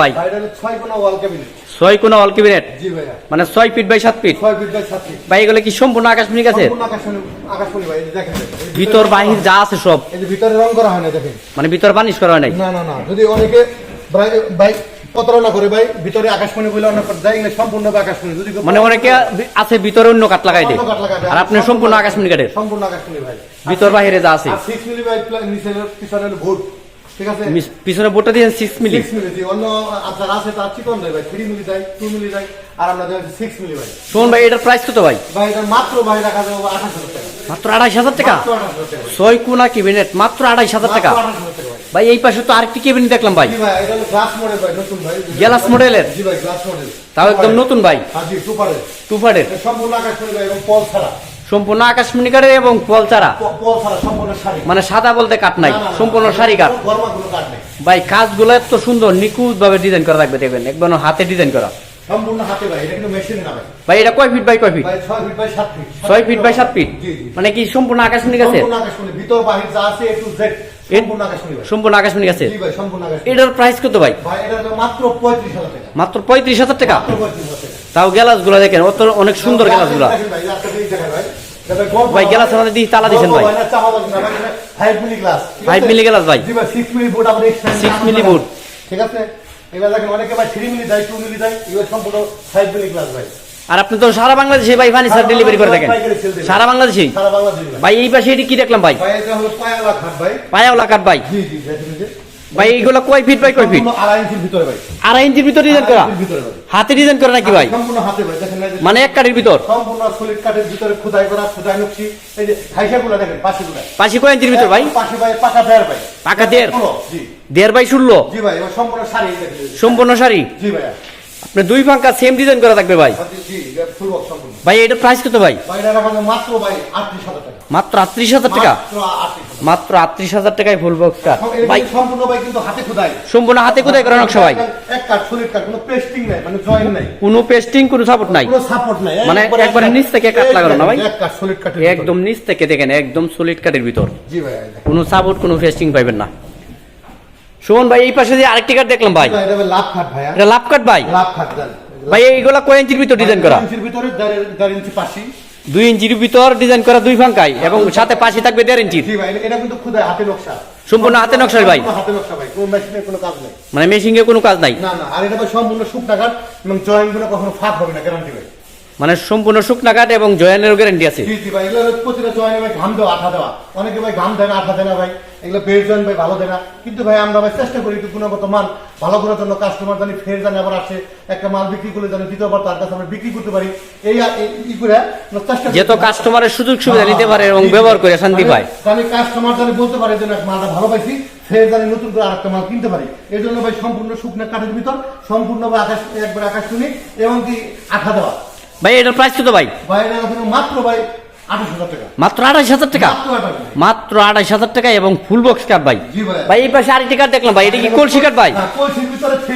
ভাই? ছয় কোনা ওয়াল ক্যাবিনেট মানে ছয় ফিট বাই সাত ফিট ছয় ফিট বাই সাত ফিট ভাই এগুলো কি সম্পূর্ণ আকাশমণি গাছের ভিতর বাহির যা আছে সব। ভিতরে রং করা হয় না দেখেন। মানে ভিতর বানিশ করা হয় নাই? না না না যদি অনেকে ভাই- ভাই প্রতারণা করে ভাই ভিতরে আকাশমণি বলে অনেক দেয় সম্পূর্ণ আকাশমণি। যদি মানে অনেকে আছে ভিতরে অন্য কাঠ লাগাই দেয়। আর আপনি সম্পূর্ণ আকাশমণি কাঠের? সম্পূর্ণ আকাশমণি ভাই। ভিতর বাহিরে যা আছে। সিক্স মিলি ভাই নিচে পিছনে ভোট ঠিক আছে? পিছনে বোটটা দিয়েছেন সিক্স মিলি। সিক্স মিলি জি। অন্য আপনার আছে তার চিকন দেয় ভাই। থ্রি মিলি দেয় টু মিলি দেয় আর আমরা দেয় সিক্স মিলি ভাই। শোন ভাই এটার প্রাইস কত ভাই? ভাই এটা মাত্র ভাই রাখা যাবে আঠাশ হাজার টাকা। মাত্র আড়াইশ হাজার টাকা। ছয় কোনা ক্যাবিনেট মাত্র আড়াইশ হাজার টাকা? মাত্র 28,000 টাকা। ভাই। এই পাশে তো আরেকটি ক্যাবিনেট দেখলাম ভাই। গ্লাস মডেল ভাই নতুন ভাই। গ্লাস মডেলের? জি ভাই গ্লাস মডেল তাও একদম নতুন ভাই? হ্যাঁ জি সুপারের টুফারের সম্পূর্ণ আকাশ ভাই এবং পল ছাড়া। সম্পূর্ণ আকাশমণি কাঠের এবং চারা পল শাড়ি। মানে সাদা বলতে কাঠ নাই সম্পূর্ণ শাড়ি কাঠ। ভাই কাজগুলো এত সুন্দর নিখুঁত ভাবে ডিজাইন করা থাকবে দেখবেন একবার হাতে ডিজাইন করা। সম্পূর্ণ হাতে ভাই এটা কিন্তু মেশিনে না ভাই। ভাই এটা কয় ফিট বাই কয় feet feet by feet by মানে কি সম্পূর্ণ আকাশমণি সম্পূর্ণ আকাশ ভিতর বাহির যা আছে এ টু জেড সম্পূর্ণ আকাশমণি এটার প্রাইস কত ভাই? মাত্র পঁয়ত্রিশ হাজার টাকা। তাও গ্যালাসগুলা দেখেন অত অনেক সুন্দর গ্যালাসগুলা। ভাই, আমাদের দিয়ে তালা দিয়েছেন ভাই। চাপা বাজি না, ভাই, milli glass, ঠিক আছে? ঠিক এবার দেখেন অনেকে ভাই থ্রি মিলি দেয় টু মিলি দেয় এবার সম্পূর্ণ ফাইভ মিলি গ্লাস ভাই। আর আপনি তো সারা বাংলাদেশে ভাই ফার্নিচার ডেলিভারি করে থাকেন। সারা বাংলাদেশে? ভাই এই পাশে এটি কি দেখলাম ভাই? এটা খাট ভাই। পায়াওলা কাঠ ভাই। জি জি। ভাই এইগুলো কয় ফিট বাই কয় ফিট আড়াই ইঞ্চির ভিতরে ভাই। আড়াই ইঞ্চির ভিতর ডিজাইন করা? ভাই। হাতে ডিজাইন করা নাকি ভাই? সম্পূর্ণ হাতে ভাই দেখেন মানে এক কাঠের ভিতর? সম্পূর্ণ সলিড কাঠের ভিতরে খোদাই করা খোদাই নকশি। এই যে দেখেন পাশে কয় ইঞ্চির ভিতর ভাই? পাশে ভাই পাকা দেয়ার ভাই। পাকা দেড়? জি। দেড় বাই ষোলো? জি ভাই সম্পূর্ণ শাড়ি। সম্পূর্ণ শাড়ি? জি ভাইয়া। আপনি দুই ফাঙ্কা সেম ডিজাইন করা থাকবে ভাই? জি এটা ফুল বক্স সম্পূর্ণ। ভাই এটার প্রাইস কত ভাই? রাখা যাবে মাত্র ভাই আটত্রিশ হাজার টাকা। মাত্র আটত্রিশ হাজার টাকা? মাত্র আটত্রিশ হাজার। টাকায় ফুল বক্স কাঠ ভাই সম্পূর্ণ ভাই কিন্তু হাতে খোদাই। সম্পূর্ণ হাতে কোথায় করা ভাই। এক সলিড কাঠ কোনো পেস্টিং নাই মানে জয়েন্ট নাই। কোনো পেস্টিং কোনো সাপোর্ট নাই। কোনো সাপোর্ট নাই। মানে একবারে নিচ থেকে কাঠ লাগানো না ভাই? এক সলিড একদম নিচ থেকে দেখেন একদম সলিড কাঠের ভিতর। জি ভাই কোনো সাপোর্ট কোনো পেস্টিং পাইবেন না। শোন ভাই এই পাশে যে আরেকটি কাঠ দেখলাম ভাই। এটা লাভ কাঠ ভাইয়া। এটা লাভ কাঠ ভাই। লাভ ভাই এইগুলা কয় ইঞ্চির ভিতর ডিজাইন করা? ইঞ্চির ভিতরে দেড়- দেড় ইঞ্চি পাশি। দুই ইঞ্চির ভিতর ডিজাইন করা দুই ফাঙ্কাই এবং সাথে পাশে থাকবে দেড় ইঞ্চি জি ভাই এটা- এটা কিন্তু খুদাই হাতে নকশা। সম্পূর্ণ হাতে নকশা ভাই। মানে মেশিন এর কোনো কাজ নেই। মানে মেশিংয়ে কোনো কাজ নাই। না না আর এটা সম্পূর্ণ শুকনা কাঠ এবং জয়েন্টগুলো কখনো ফাঁক হবে না গ্যারান্টি ভাই। মানে সম্পূর্ণ শুকনা কাঠ এবং জয়ানের গ্যারেন্টি আছে। জি জি ভাই এগুলো প্রতিটা জয়েন্টে ভাই ঘাম দেওয়া আঠা দেওয়া। অনেকে ভাই ঘাম দেয় না আঠা দেয় না ভাই। এগুলো বেড জয়েন্ট ভাই ভালো দেয় না। কিন্তু ভাই আমরা ভাই চেষ্টা করি একটু গুণগত মান ভালো করার জন্য। কাস্টমার জানি ফের জানি আবার আসে। একটা মাল বিক্রি করলে জানি দ্বিতীয়বার তার কাছে আমরা বিক্রি করতে পারি। এই ই করে চেষ্টা যেহেতু কাস্টমারের সুযোগ সুবিধা নিতে পারে এবং ব্যবহার করে শান্তি পায়। জানি কাস্টমার জানি বলতে পারে যে মালটা ভালো পাইছি ফের জানি নতুন করে আরেকটা মাল কিনতে পারি। এই জন্য ভাই সম্পূর্ণ শুকনো কাঠের ভিতর সম্পূর্ণ আকাশ একবার আকাশ শুনি এবং কি আঠা দেওয়া। ভাই এটার প্রাইস তো ভাই? ভাই এটা মাত্র ভাই হাজার টাকা। মাত্র আড়াইশ হাজার টাকা? মাত্র আড়াইশ হাজার। টাকা এবং ফুল বক্স কার ভাই। ভাই। এই পাশে আরেকটি কাঠ দেখলাম ভাই এটা কি কলসি কাঠ ভাই? হ্যাঁ,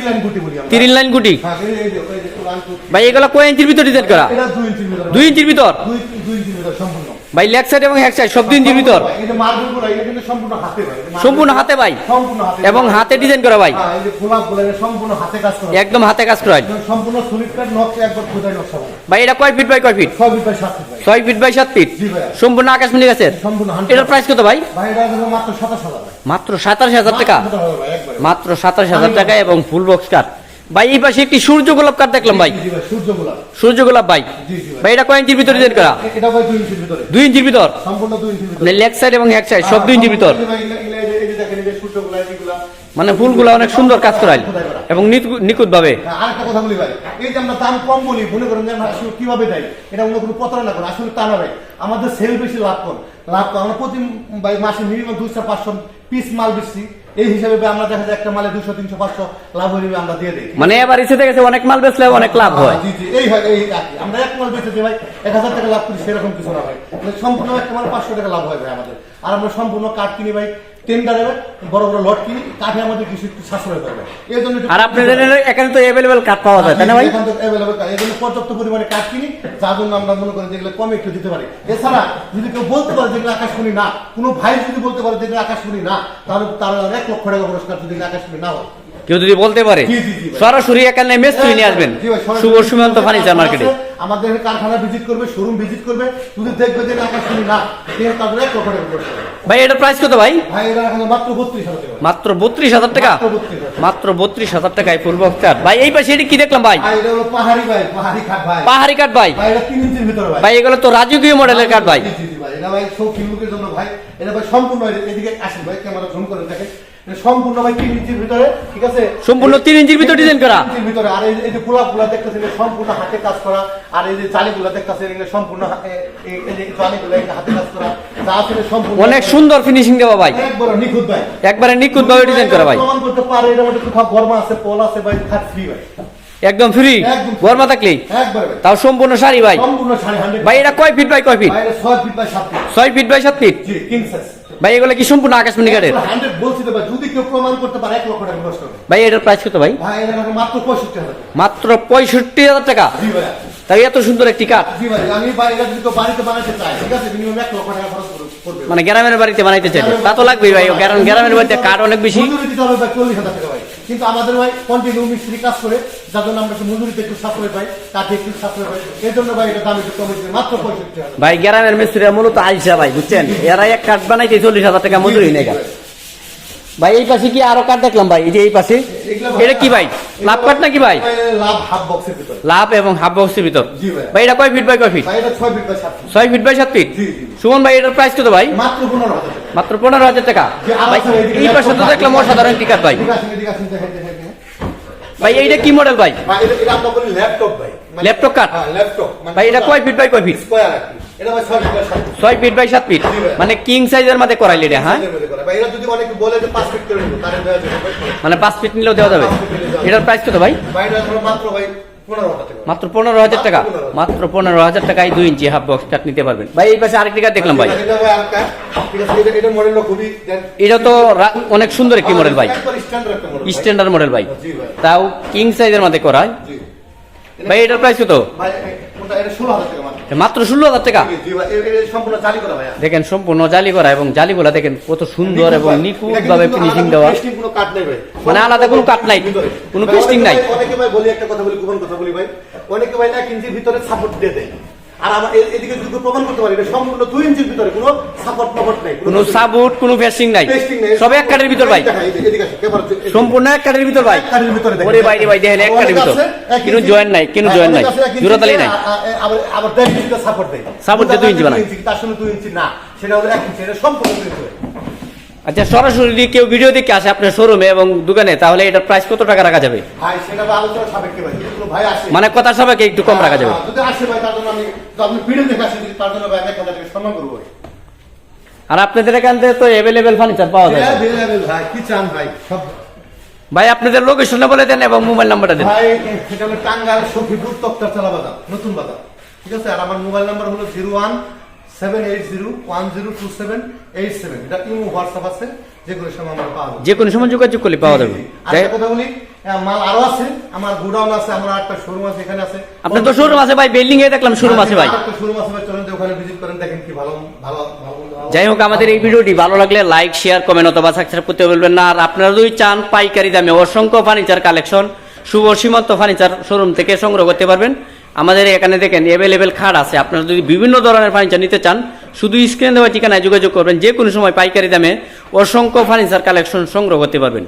লাইন গুটি তিরিন লাইন গুটি? হ্যাঁ, এই- এই যে, এই যে, one, two, three। ভাই এগুলো কয় ইঞ্চির ভিতর ডিজাইন করা? দুই ইঞ্চির ভিতর। দুই ইঞ্চির ভিতর? ভাই লেগ সাইড এবং হ্যাক সাইড সব এটা কিন্তু সম্পূর্ণ হাতে ভাই। এবং হাতে ডিজাইন করা ভাই। হ্যাঁ। একদম হাতে কাজ করা সম্পূর্ণ ভাই। এটা কয় ফিট বাই কয় ফিট? ছয় ফিট বাই সাত ফিট। সম্পূর্ণ আকাশমণি গাছের সম্পূর্ণ 100 এটার প্রাইস কত ভাই? মাত্র 27 হাজার। সাতাশ হাজার টাকা? মাত্র 27 হাজার ভাই, একবারে। মাত্র সাতাশ হাজার টাকা এবং ফুল বক্স কাঠ ভাই এই পাশে একটি সূর্য গোলাপ কাঠ দেখলাম ভাই সূর্য গোলাপ। সূর্য গোলাপ ভাই ভাই। এটা কয় ইঞ্চির ভিতর ডিজাইন করা এটা ভাই দুই ইঞ্চির ভিতরে। দুই ইঞ্চির ভিতর সম্পূর্ণ দুই ইঞ্চির ভিতরে। মানে লেগ সাইড এবং হ্যাক সাইড সব দুই ইঞ্চির ভিতর। মানে ফুলগুলো অনেক সুন্দর কাজ করাইল করা। এবং নিখুঁত ভাবে হ্যাঁ, আরেকটা কথা বলি ভাই এই যে আমরা দাম কম বলি মনে করেন যে আমরা আসলে কীভাবে দেয় এটা অন্য কোনো প্রতারণা করে আসলে তা না ভাই আমাদের সেল বেশি লাভ কম লাভ কম আমরা প্রতি মাসে মিনিমাম দুশো পাঁচশো পিস মাল বেশি এই হিসাবে আমরা দেখা যায় একটা মালে দুশো তিনশো পাঁচশো লাভ হয়ে আমরা দিয়ে দিই। মানে এবার ইচ্ছে গেছে অনেক মাল বেচলে অনেক লাভ হয়। জি, জি, এই হয় এই আমরা এক মাল বেচেছি ভাই এক হাজার টাকা লাভ করি সেরকম কিছু না ভাই। মানে সম্পূর্ণ একটা মাল পাঁচশো টাকা লাভ হয় ভাই আমাদের। আর আমরা সম্পূর্ণ কাঠ কিনি ভাই টেন্ডারে বড় বড় লট কিনি কাঠে আমাদের কিছু একটু সাশ্রয় করবে। এই জন্য আর আপনাদের এখানে তো অ্যাভেলেবেল কাঠ পাওয়া যায় তাই না ভাই? এখান থেকে available কাঠ। এই জন্য পর্যাপ্ত পরিমাণে কাঠ কিনি যার জন্য আমরা মনে করি যেগুলো কমে একটু দিতে পারি। এছাড়া যদি কেউ বলতে পারে যেগুলো আকাশমণি না কোনো ভাই যদি বলতে পারে যেগুলো আকাশমণি না তাহলে তার এক লক্ষ টাকা পুরস্কার যদি আকাশমণি না হয়। কেউ যদি বলতে পারে। সরাসরি এখানে মিস্ত্রি নিয়ে আসবেন। শুভ সীমান্ত ফার্নিচার মার্কেটে আমাদের কারখানা ভিজিট করবে শোরুম ভিজিট করবে যদি দেখবে যে না শুনি না ঠিক তাদের এক করতে ভাই এটার প্রাইস কত ভাই? ভাই এটা এখন মাত্র বত্রিশ হাজার টাকা। মাত্র বত্রিশ হাজার টাকা? মাত্র 32,000 বত্রিশ হাজার টাকায় বক্স কাঠ ভাই এই পাশে এটা কি দেখলাম ভাই? এটা হলো পাহাড়ি ভাই পাহাড়ি খাট ভাই। পাহাড়ি কাঠ ভাই। ভাই এটা তিন ইঞ্চির ভিতরে ভাই। ভাই এগুলো তো রাজকীয় মডেলের কাঠ ভাই। জি, জি, ভাই এটা ভাই শৌখিন লোকের জন্য ভাই। এটা ভাই সম্পূর্ণ এদিকে আসেন ভাই ক্যামেরা জুম করে দেখেন। এটা সম্পূর্ণ ভাই তিন ইঞ্চির ভিতরে ঠিক আছে? সম্পূর্ণ তিন ইঞ্চির ভিতরে ডিজাইন করা? ইঞ্চির ভিতরে। আর এই এই যে গোলাপগুলা দেখতেছেন সম্পূর্ণ হাতে কাজ করা। আর এই যে জালিগুলা দেখতেছেন এগুলো সম্পূর্ণ হা- এ- এ- এই যে জালিগুলা এটা হাতে কাজ করা। যা আছে সম্পূর্ণ অনেক সুন্দর ফিনিশিং দেওয়া ভাই। একবার নিখুঁত ভাই। একবারে নিখুঁত ভাবে ডিজাইন করা ভাই। প্রমাণ করতে পারে এটা মধ্যে কোথাও গরমা আছে পোল আছে ভাই খাট ফ্রি ভাই। একদম ফ্রি। গরমা থাকলেই তাও সম্পূর্ণ শাড়ি ভাই? ভাই এটা কয় ফিট বাই কয় ফিট ছয় ফিট বাই সাত ফিট ভাই এগুলো কি সম্পূর্ণ আকাশমণি কাঠের? যদি কেউ প্রমাণ করতে পারে এক লক্ষ টাকা ভাই এটার প্রাইস কত ভাই? মাত্র পঁয়ষট্টি হাজার টাকা। মাত্র পঁয়ষট্টি হাজার টাকা? তাই এত সুন্দর একটি কাঠ। চাই মানে গ্রামের বাড়িতে বানাইতে চাইলে তা তো লাগবেই ভাই গ্রামের বাড়িতে কাঠ অনেক বেশি। কিন্তু আমাদের ভাই কন্টিনিউ মিস্ত্রি কাজ করে যার জন্য আমরা মজুরিতে একটু সাশ্রয় পাই তাতে একটু সাশ্রয় পাই। এই জন্য ভাই এটা দাম একটু কমে দিবে, মাত্র পঁয়ষট্টি ভাই গ্রামের মিস্ত্রিরা মূলত আইসা ভাই বুঝছেন? এরা এক কাঠ বানাইতে চল্লিশ হাজার টাকা মজুরি নেই ভাই এই পাশে কি আরও কাঠ দেখলাম ভাই? এই যে এই পাশে। এটা কি ভাই? লাভ কাঠ নাকি ভাই? লাভ এবং হাফ বক্সের ভিতর। ভাই। ভাই এটা কয় ফিট বাই কয় ফিট? ছয় ফিট বাই সাত ফিট। সুমন ভাই এটার প্রাইস কত ভাই? মাত্র পনেরো হাজার টাকা। ভাই এই পাশে তো দেখলাম অসাধারণ টিকাট ভাই। ভাই এইটা কি মডেল ভাই? ভাই, এটা- এটা ল্যাপটপ ভাই। মানে- ল্যাপটপ কাঠ? হ্যাঁ, ল্যাপটপ। মানে ভাই এটা কয় ফিট বাই কয় ফিট? ছয় ফিট বাই সাত ফিট। মানে কিং সাইজের মধ্যে করাইলি এটা হ্যাঁ? মধ্যে করা। ভাই, এটা যদি অনেকে বলে যে পাঁচ ফিট করে নেব, তাহলে দেওয়া যাবে ভাই। মানে পাঁচ ফিট নিলেও দেওয়া যাবে? এটার প্রাইস কত ভাই? মাত্র পনেরো হাজার টাকা। মাত্র পনেরো হাজার টাকায় দুই ইঞ্চি হাফ বক্স কাঠ নিতে পারবেন। ভাই এই পাশে আরেকটি কাঠ দেখলাম ভাই। এটা তো অনেক সুন্দর একটি মডেল ভাই। স্ট্যান্ডার্ড মডেল ভাই। তাও কিং সাইজের মধ্যে করা জি। ভাই এটার প্রাইস কত ভাই, এ- ওটা- এটা 16,000 টাকা মাত্র। ষোলো হাজার টাকা এটা সম্পূর্ণ জালি করা এবং দেখেন সম্পূর্ণ জালি করা এবং জালিগুলা দেখেন কত সুন্দর এবং। নিখুঁত ভাবে ফিনিশিং দেওয়া মানে আলাদা কোনো কাট নাই। কোনো ভাই, নাই। অনেকে ভাই বলি একটা কথা বলি গোপন কথা বলি ভাই অনেকে ভাই না ইঞ্চির ভিতরে সাপোর্ট দিয়ে দেয় আর আমার এদিকে যদি প্রমাণ করতে পারি এটা সম্পূর্ণ দুই ইঞ্চির ভিতরে কোনো সাপোর্ট নাই কোনো সাবুট কোনো ফেসিং নাই। সব এক কাঠের ভিতর ভাই। সম্পূর্ণ এক কাঠের ভিতর ভাই। ওরে ভাই রে ভাই দেখেন এক কাঠের ভিতর। কিন্তু জয়েন্ট নাই কিন্তু হ্যাঁ, জয়েন্ট নাই। জোড়াতালি নাই? আবার আবার দেড় সাপোর্ট দেয়। দিয়ে দুই ইঞ্চি বানায়। কিন্তু আসলে দুই ইঞ্চি না সেটা হলো এক ইঞ্চি এটা সম্পূর্ণ দুই ইঞ্চি। আচ্ছা সরাসরি যদি কেউ ভিডিও দেখে আসে আপনার শোরুমে এবং দোকানে তাহলে এটার প্রাইস কত টাকা রাখা যাবে? ভাই সেটা আলোচনা সাপেক্ষে ভাই। মানে কথা সবাইকে একটু কম রাখা যাবে। হ্যাঁ, ভাই আর আপনাদের এখান থেকে তো অ্যাভেলেবেল ফার্নিচার পাওয়া যায় হ্যাঁ, ভাই কি চান ভাই? সব ভাই আপনাদের লোকেশনে বলে দেন এবং মোবাইল নাম্বারটা দেন। ভাই সেটা হলো টাঙ্গাল সখীপুর তক্তার চালা বাজার নতুন বাজার। ঠিক আছে? আর আমার মোবাইল নাম্বার হলো zero one seven eight zero one zero two seven eight seven এটা ইমো হোয়াটসঅ্যাপ আছে যে কোনো সময় আমার যে কোনো সময় যোগাযোগ করলে পাওয়া যাবে। আর কথা বলি মাল আরও আছে আমার গোডাউন আছে আমার একটা শোরুম আছে এখানে আছে। আপনার তো শোরুম আছে ভাই বিল্ডিং এ দেখলাম শোরুম আছে ভাই। একটা শোরুম আছে ভাই চলেন ওখানে ভিজিট করেন দেখেন কি ভালো ভালো ভালো ভালো- যাই হোক আমাদের এই ভিডিওটি ভালো লাগলে লাইক শেয়ার কমেন্ট অথবা সাবস্ক্রাইব করতে বলবেন না। আর আপনারা যদি চান পাইকারি দামে অসংখ্য ফার্নিচার কালেকশন শুভ সীমান্ত ফার্নিচার শোরুম থেকে সংগ্রহ করতে পারবেন। আমাদের এখানে দেখেন অ্যাভেলেবেল খাট আছে। আপনারা যদি বিভিন্ন ধরনের ফার্নিচার নিতে চান, শুধু স্ক্রিনে দেওয়া ঠিকানায় যোগাযোগ করবেন। যে কোনো সময় পাইকারি দামে অসংখ্য ফার্নিচার কালেকশন সংগ্রহ করতে পারবেন।